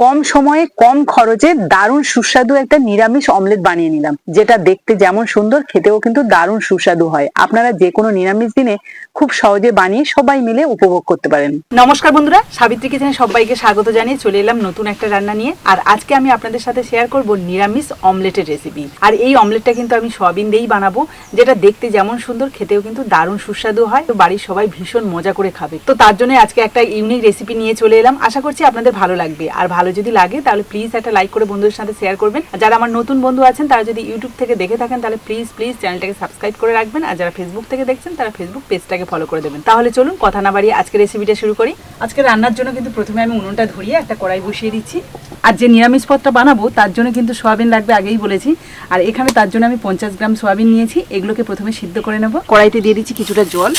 কম সময়ে, কম খরচে দারুণ সুস্বাদু একটা নিরামিষ অমলেট বানিয়ে নিলাম। যেটা দেখতে যেমন সুন্দর, খেতেও কিন্তু দারুণ সুস্বাদু হয়। আপনারা যে কোনো নিরামিষ দিনে খুব সহজে বানিয়ে সবাই মিলে উপভোগ করতে পারেন। নমস্কার বন্ধুরা, সাবিত্রী কিচেনে সবাইকে স্বাগত জানিয়ে চলে এলাম নতুন একটা রান্না নিয়ে। আর আজকে আমি আপনাদের সাথে শেয়ার করব নিরামিষ অমলেটের রেসিপি আর এই অমলেটটা কিন্তু আমি সয়াবিন দিয়েই বানাবো, যেটা দেখতে যেমন সুন্দর, খেতেও কিন্তু দারুণ সুস্বাদু হয়। তো বাড়ির সবাই ভীষণ মজা করে খাবে। তো তার জন্য আজকে একটা ইউনিক রেসিপি নিয়ে চলে এলাম। আশা করছি আপনাদের ভালো লাগবে। আর ভালো যদি লাগে, তাহলে প্লিজ একটা লাইক করে বন্ধুদের সাথে শেয়ার করবেন। আর যারা আমার নতুন বন্ধু আছেন, তারা যদি ইউটিউব থেকে দেখে থাকেন, তাহলে প্লিজ প্লিজ চ্যানেলটাকে সাবস্ক্রাইব করে রাখবেন। আর যারা ফেসবুক থেকে দেখছেন, তারা ফেসবুক পেজটাকে ফলো করে দেবেন। তাহলে চলুন কথা না বাড়িয়ে আজকে রেসিপিটা শুরু করি। আজকে রান্নার জন্য কিন্তু প্রথমে আমি উনুনটা ধরিয়ে একটা কড়াই বসিয়ে দিচ্ছি। আর যে নিরামিষ পদটা বানাবো, তার জন্য কিন্তু সোয়াবিন লাগবে আগেই বলেছি। আর এখানে তার জন্য আমি পঞ্চাশ গ্রাম সোয়াবিন নিয়েছি। এগুলোকে প্রথমে সিদ্ধ করে নেব। কড়াইতে দিয়ে দিচ্ছি কিছুটা জল।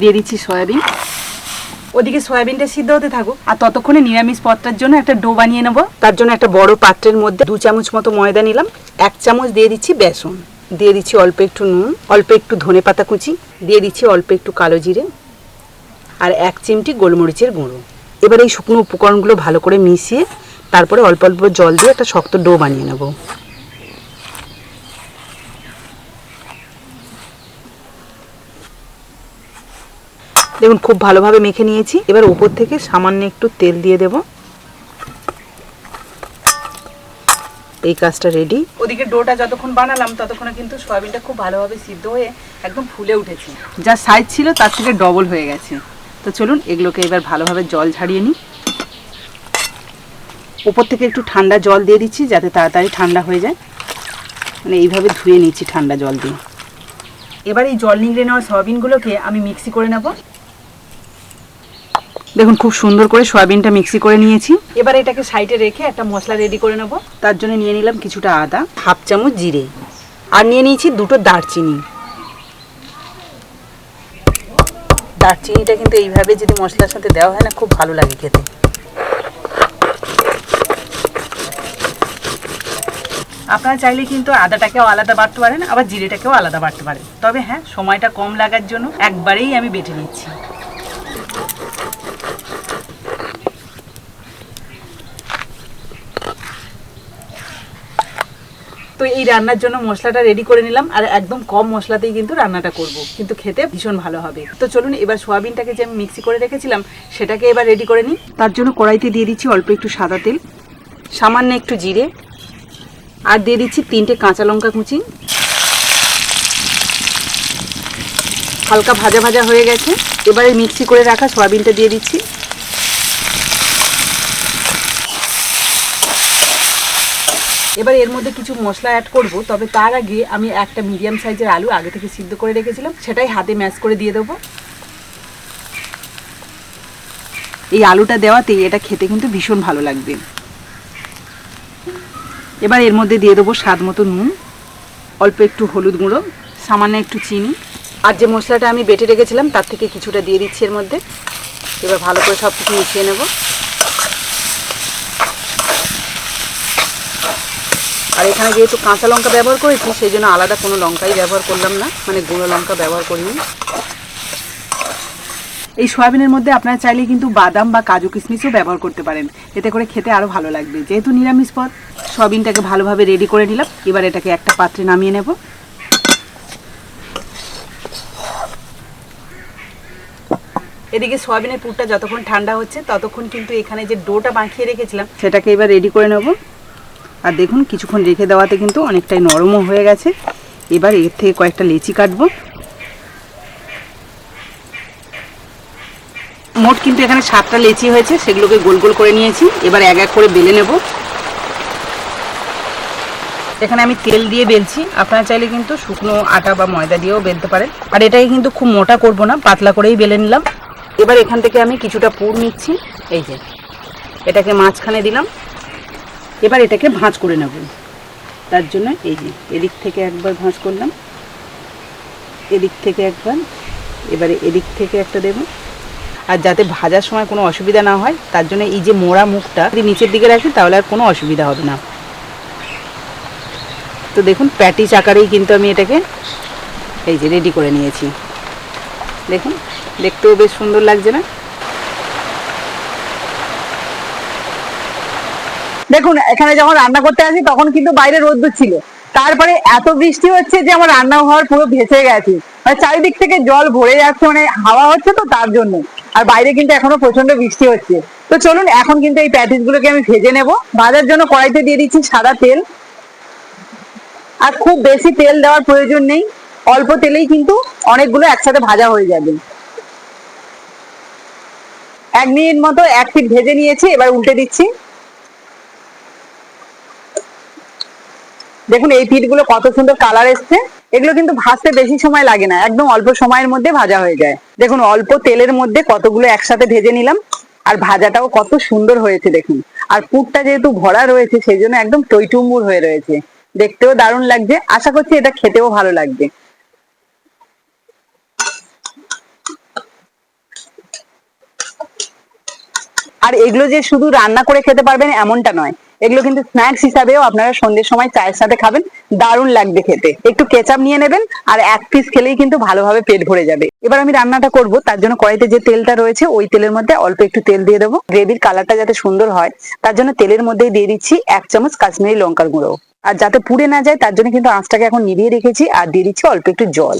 দিয়ে দিচ্ছি সয়াবিন। ওদিকে সয়াবিনটা সিদ্ধ হতে থাকুক। আর ততক্ষণে নিরামিষ পদটার জন্য একটা ডো বানিয়ে নেব। তার জন্য একটা বড় পাত্রের মধ্যে দু চামচ মতো ময়দা নিলাম। এক চামচ দিয়ে দিচ্ছি বেসন। দিয়ে দিচ্ছি অল্প একটু নুন, অল্প একটু ধনে পাতা কুচি, দিয়ে দিচ্ছি অল্প একটু কালো জিরে আর এক চিমটি গোলমরিচের গুঁড়ো। এবার এই শুকনো উপকরণগুলো ভালো করে মিশিয়ে তারপরে অল্প অল্প জল দিয়ে একটা শক্ত ডো বানিয়ে নেব। দেখুন, খুব ভালোভাবে মেখে নিয়েছি। এবার উপর থেকে সামান্য একটু তেল দিয়ে দেব। এই কাজটা রেডি ওদিকে ডোটা যতক্ষণ বানালাম, ততক্ষণে কিন্তু সয়াবিনটা খুব ভালোভাবে সিদ্ধ হয়ে একদম ফুলে উঠেছে। যা সাইজ ছিল, তার থেকে ডবল হয়ে গেছে। তো চলুন, এগুলোকে এবার ভালোভাবে জল ঝাড়িয়ে নিই। উপর থেকে একটু ঠান্ডা জল দিয়ে দিচ্ছি, যাতে তাড়াতাড়ি ঠান্ডা হয়ে যায়। মানে এইভাবে ধুয়ে নিচ্ছি ঠান্ডা জল দিয়ে। এবার এই জল নিংড়ে নেওয়া সয়াবিনগুলোকে আমি মিক্সি করে নেব। দেখুন, খুব সুন্দর করে সয়াবিনটা মিক্সি করে নিয়েছি। এবার এটাকে সাইডে রেখে একটা মশলা রেডি করে নেব। তার জন্য নিয়ে নিলাম কিছুটা আদা, হাফ চামচ জিরে। আর নিয়ে নিয়েছি দুটো দারচিনি। দারচিনিটা কিন্তু এইভাবে যদি মশলার সাথে দেওয়া হয় না, খুব ভালো লাগে খেতে। আপনারা চাইলে কিন্তু আদাটাকেও আলাদা বাটতে পারেন, আবার জিরেটাকেও আলাদা বাটতে পারেন। তবে হ্যাঁ সময়টা কম লাগার জন্য একবারেই আমি বেটে নিচ্ছি। তো এই রান্নার জন্য মশলাটা রেডি করে নিলাম আর একদম কম মশলাতেই কিন্তু রান্নাটা করব। কিন্তু খেতে ভীষণ ভালো হবে। তো চলুন এবার সোয়াবিনটাকে যে আমি মিক্সি করে রেখেছিলাম, সেটাকে এবার রেডি করে নিই। তার জন্য কড়াইতে দিয়ে দিচ্ছি অল্প একটু সাদা তেল, সামান্য একটু জিরে, আর দিয়ে দিচ্ছি তিনটে কাঁচা লঙ্কা কুচি। হালকা ভাজা ভাজা হয়ে গেছে। এবারে মিক্সি করে রাখা সয়াবিনটা দিয়ে দিচ্ছি। এবার এর মধ্যে কিছু মশলা অ্যাড করব, তবে তার আগে আমি একটা মিডিয়াম সাইজের আলু আগে থেকে সিদ্ধ করে রেখেছিলাম, সেটাই হাতে ম্যাশ করে দিয়ে দেবো। এই আলুটা দেওয়াতে এটা খেতে কিন্তু ভীষণ ভালো লাগবে। এবার এর মধ্যে দিয়ে দেবো স্বাদ মতো নুন, অল্প একটু হলুদ গুঁড়ো, সামান্য একটু চিনি। আর যে মশলাটা আমি বেটে রেখেছিলাম, তার থেকে কিছুটা দিয়ে দিচ্ছি এর মধ্যে। এবার ভালো করে সব কিছু মিশিয়ে নেব। আর এখানে যেহেতু কাঁচা লঙ্কা ব্যবহার করেছি, সেই জন্য আলাদা কোনো লঙ্কাই ব্যবহার করলাম না মানে গুঁড়ো লঙ্কা ব্যবহার করিনি। এই সয়াবিনের মধ্যে আপনারা চাইলে কিন্তু বাদাম বা কাজু কিশমিশও ব্যবহার করতে পারেন। এতে করে খেতে আরও ভালো লাগবে। যেহেতু নিরামিষ পদ, সয়াবিনটাকে ভালোভাবে রেডি করে নিলাম। এবার এটাকে একটা পাত্রে নামিয়ে নেব। এদিকে সয়াবিনের পুরটা যতক্ষণ ঠান্ডা হচ্ছে, ততক্ষণ কিন্তু এখানে যে ডোটা মাখিয়ে রেখেছিলাম, সেটাকে এবার রেডি করে নেব। আর দেখুন, কিছুক্ষণ রেখে দেওয়াতে কিন্তু অনেকটাই নরমও হয়ে গেছে। এবার এর থেকে কয়েকটা লেচি কাটবো। মোট কিন্তু এখানে সাতটা লেচি হয়েছে, সেগুলোকে গোল গোল করে নিয়েছি। এবার এক এক করে বেলে নেব। এখানে আমি তেল দিয়ে বেলছি। আপনারা চাইলে কিন্তু শুকনো আটা বা ময়দা দিয়েও বেলতে পারেন। আর এটাকে কিন্তু খুব মোটা করব না, পাতলা করেই বেলে নিলাম। এবার এখান থেকে আমি কিছুটা পুর নিচ্ছি। এই যে, এটাকে মাঝখানে দিলাম। এবার এটাকে ভাঁজ করে নেব। তার জন্য এই যে এদিক থেকে একবার ভাঁজ করলাম। এদিক থেকে একবার, এবারে এদিক থেকে একটা দেবো। আর যাতে ভাজার সময় কোনো অসুবিধা না হয়, তার জন্য এই যে মোড়া মুখটা যদি নিচের দিকে রাখি, তাহলে আর কোনো অসুবিধা হবে না। তো দেখুন প্যাটিস আকারেই কিন্তু আমি এটাকে এই যে রেডি করে নিয়েছি। দেখুন, দেখতেও বেশ সুন্দর লাগছে না? দেখুন, এখানে যখন রান্না করতে আসি, তখন কিন্তু বাইরে রোদ্দুর ছিল। তারপরে এত বৃষ্টি হচ্ছে যে আমার রান্না ঘর পুরো ভেসে গেছে। মানে চারিদিক থেকে জল ভরে যাচ্ছে মানে হাওয়া হচ্ছে তো তার জন্য। আর বাইরে কিন্তু এখনও প্রচণ্ড বৃষ্টি হচ্ছে। তো চলুন, এখন কিন্তু এই প্যাটিস গুলোকে আমি ভেজে নেব। ভাজার জন্য কড়াইতে দিয়ে দিচ্ছি সাদা তেল। আর খুব বেশি তেল দেওয়ার প্রয়োজন নেই। অল্প তেলেই কিন্তু অনেকগুলো একসাথে ভাজা হয়ে যাবে। এক মিনিট মতো এক পিঠ ভেজে নিয়েছি, এবার উল্টে দিচ্ছি। দেখুন, এই পিঠগুলো কত সুন্দর কালার এসছে। এগুলো কিন্তু ভাজতে বেশি সময় লাগে না, একদম অল্প সময়ের মধ্যে ভাজা হয়ে যায়। দেখুন, অল্প তেলের মধ্যে কতগুলো একসাথে ভেজে নিলাম, আর ভাজাটাও কত সুন্দর হয়েছে, দেখুন। আর পুরটা যেহেতু ভরা রয়েছে, সেই জন্য একদম টইটুম্বুর হয়ে রয়েছে। দেখতেও দারুণ লাগছে, আশা করছি এটা খেতেও ভালো লাগবে। আর এগুলো যে শুধু রান্না করে খেতে পারবেন, এমনটা নয়। এগুলো কিন্তু স্ন্যাক্স হিসাবেও আপনারা সন্ধ্যের সময় চায়ের সাথে খাবেন। দারুণ লাগবে খেতে। একটু কেচাপ নিয়ে নেবেন আর এক পিস খেলেই কিন্তু ভালোভাবে পেট ভরে যাবে। এবার আমি রান্নাটা করব। তার জন্য কড়াইতে যে তেলটা রয়েছে, ওই তেলের মধ্যে অল্প একটু তেল দিয়ে দেবো। গ্রেভির কালারটা যাতে সুন্দর হয়, তার জন্য তেলের মধ্যেই দিয়ে দিচ্ছি এক চামচ কাশ্মীরি লঙ্কার গুঁড়ো। আর যাতে পুড়ে না যায়, তার জন্য কিন্তু আঁচটাকে এখন নিভিয়ে রেখেছি আর দিয়ে দিচ্ছি অল্প একটু জল।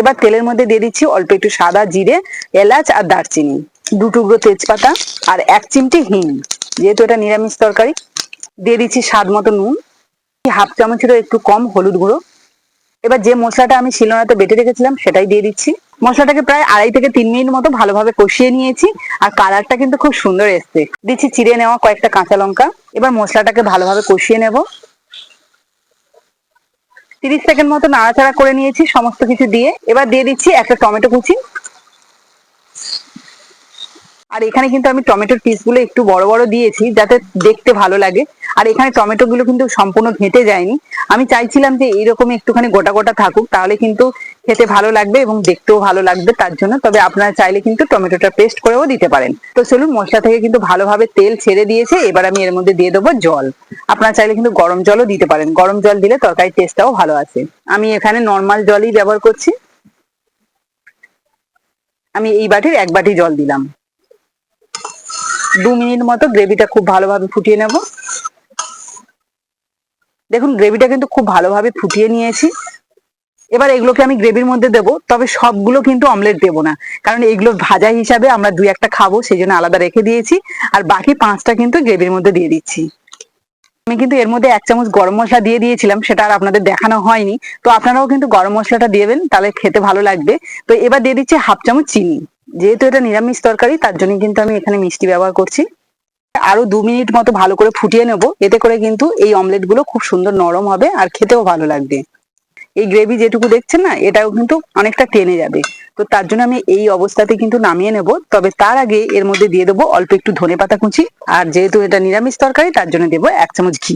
এবার তেলের মধ্যে দিয়ে দিচ্ছি অল্প একটু সাদা জিরে, এলাচ আর দারচিনি। দু টুকরো তেজপাতা আর এক চিমটি হিং। যেহেতু এটা নিরামিষ তরকারি, দিয়ে দিচ্ছি স্বাদ মতো নুন। হাফ চামচেরও একটু কম হলুদ গুঁড়ো। এবার যে মশলাটা আমি শিলনোড়াতে বেটে রেখেছিলাম, সেটাই দিয়ে দিচ্ছি। মশলাটাকে প্রায় আড়াই থেকে তিন মিনিট মতো ভালোভাবে কষিয়ে নিয়েছি, আর কালারটা কিন্তু খুব সুন্দর এসছে। দিচ্ছি চিড়ে নেওয়া কয়েকটা কাঁচা লঙ্কা। এবার মশলাটাকে ভালোভাবে কষিয়ে নেব। তিরিশ সেকেন্ড মতো নাড়াচাড়া করে নিয়েছি সমস্ত কিছু দিয়ে। এবার দিয়ে দিচ্ছি একটা টমেটো কুচি। আর এখানে কিন্তু আমি টমেটোর পিসগুলো একটু বড় বড় দিয়েছি, যাতে দেখতে ভালো লাগে। আর এখানে টমেটো গুলো কিন্তু সম্পূর্ণ ঘেঁটে যায়নি। আমি চাইছিলাম যে এইরকম একটুখানি গোটা গোটা থাকুক, তাহলে কিন্তু খেতে ভালো লাগবে এবং দেখতেও ভালো লাগবে তার জন্য। তবে আপনারা চাইলে কিন্তু টমেটোটা পেস্ট করেও দিতে পারেন। তো চলুন, মশলা থেকে কিন্তু ভালোভাবে তেল ছেড়ে দিয়েছে, এবার আমি এর মধ্যে দিয়ে দেবো জল। আপনারা চাইলে কিন্তু গরম জলও দিতে পারেন। গরম জল দিলে তরকারির টেস্টটাও ভালো আসে আমি এখানে নর্মাল জলই ব্যবহার করছি। আমি এই বাটির এক বাটি জল দিলাম। দু মিনিট মতো গ্রেভিটা খুব ভালোভাবে ফুটিয়ে নেব। দেখুন, গ্রেভিটা কিন্তু খুব ভালোভাবে ফুটিয়ে নিয়েছি। এবার এগুলোকে আমি গ্রেভির মধ্যে দেবো, তবে সবগুলো কিন্তু অমলেট দেবো না। কারণ এগুলো ভাজা হিসাবে আমরা দুই একটা খাব, সেই জন্য আলাদা রেখে দিয়েছি। আর বাকি পাঁচটা কিন্তু গ্রেভির মধ্যে দিয়ে দিচ্ছি। আমি কিন্তু এর মধ্যে এক চামচ গরম মশলা দিয়ে দিয়েছিলাম, সেটা আর আপনাদের দেখানো হয়নি। তো আপনারাও কিন্তু গরম মশলাটা দিয়েবেন তাহলে খেতে ভালো লাগবে। তো এবার দিয়ে দিচ্ছি হাফ চামচ চিনি। যেহেতু এটা নিরামিষ তরকারি, তার জন্য কিন্তু আমি এখানে মিষ্টি ব্যবহার করছি। আরও দু মিনিট মতো ভালো করে ফুটিয়ে নেব। এতে করে কিন্তু এই অমলেটগুলো খুব সুন্দর নরম হবে আর খেতেও ভালো লাগবে। এই গ্রেভি যেটুকু দেখছেন না, এটাও কিন্তু অনেকটা টেনে যাবে। তো তার জন্য আমি এই অবস্থাতে কিন্তু নামিয়ে নেব। তবে তার আগে এর মধ্যে দিয়ে দেবো অল্প একটু ধনে পাতা কুচি। আর যেহেতু এটা নিরামিষ তরকারি, তার জন্য দেবো এক চামচ ঘি।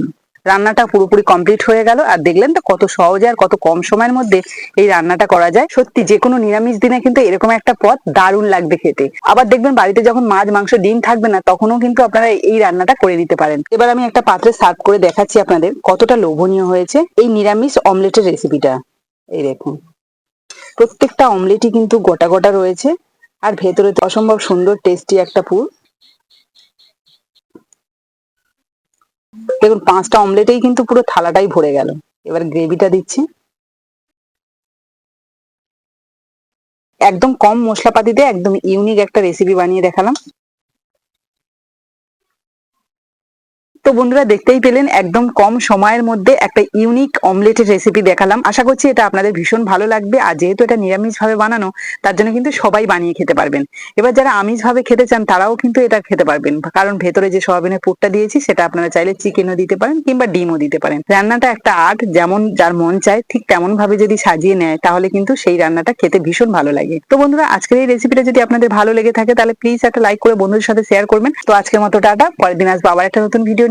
রান্নাটা পুরোপুরি কমপ্লিট হয়ে গেল। আর দেখলেন তো কত সহজে আর কত কম সময়ের মধ্যে এই রান্নাটা করা যায়। সত্যি যে কোনো নিরামিষ দিনে কিন্তু এরকম একটা পদ দারুণ লাগবে খেতে। আবার দেখবেন বাড়িতে যখন মাছ, মাংস, ডিম থাকবে না, তখনও কিন্তু আপনারা এই রান্নাটা করে নিতে পারেন। এবার আমি একটা পাত্রে সার্ভ করে দেখাচ্ছি আপনাদের কতটা লোভনীয় হয়েছে এই নিরামিষ অমলেটের রেসিপিটা এই দেখুন। প্রত্যেকটা অমলেটই কিন্তু গোটা গোটা রয়েছে। আর ভেতরে অসম্ভব সুন্দর টেস্টি একটা পুর। দেখুন, পাঁচটা অমলেটেই কিন্তু পুরো থালাটাই ভরে গেল। এবার গ্রেভিটা দিচ্ছি। একদম কম মশলাপাতিতে একদম ইউনিক একটা রেসিপি বানিয়ে দেখালাম। তো বন্ধুরা দেখতেই পেলেন, একদম কম সময়ের মধ্যে একটা ইউনিক অমলেটের রেসিপি দেখালাম। আশা করছি এটা আপনাদের ভীষণ ভালো লাগবে। আর যেহেতু এটা নিরামিষ ভাবে বানানো, তার জন্য কিন্তু সবাই বানিয়ে খেতে পারবেন। এবার যারা আমিষ ভাবে খেতে চান, তারাও কিন্তু এটা খেতে পারবেন। কারণ ভেতরে যে সয়াবিনের পুরটা দিয়েছি, সেটা আপনারা চাইলে চিকেনও দিতে পারেন কিংবা ডিমও দিতে পারেন। রান্নাটা একটা আর্ট যেমন যার মন চায়, ঠিক তেমন ভাবে যদি সাজিয়ে নেয়, তাহলে কিন্তু সেই রান্নাটা খেতে ভীষণ ভালো লাগে। তো বন্ধুরা, আজকের এই রেসিপিটা যদি আপনাদের ভালো লেগে থাকে, তাহলে প্লিজ একটা লাইক করে বন্ধুদের সাথে শেয়ার করবেন। তো আজকের মতো টাটা, পরের দিন আসব আবার একটা নতুন ভিডিও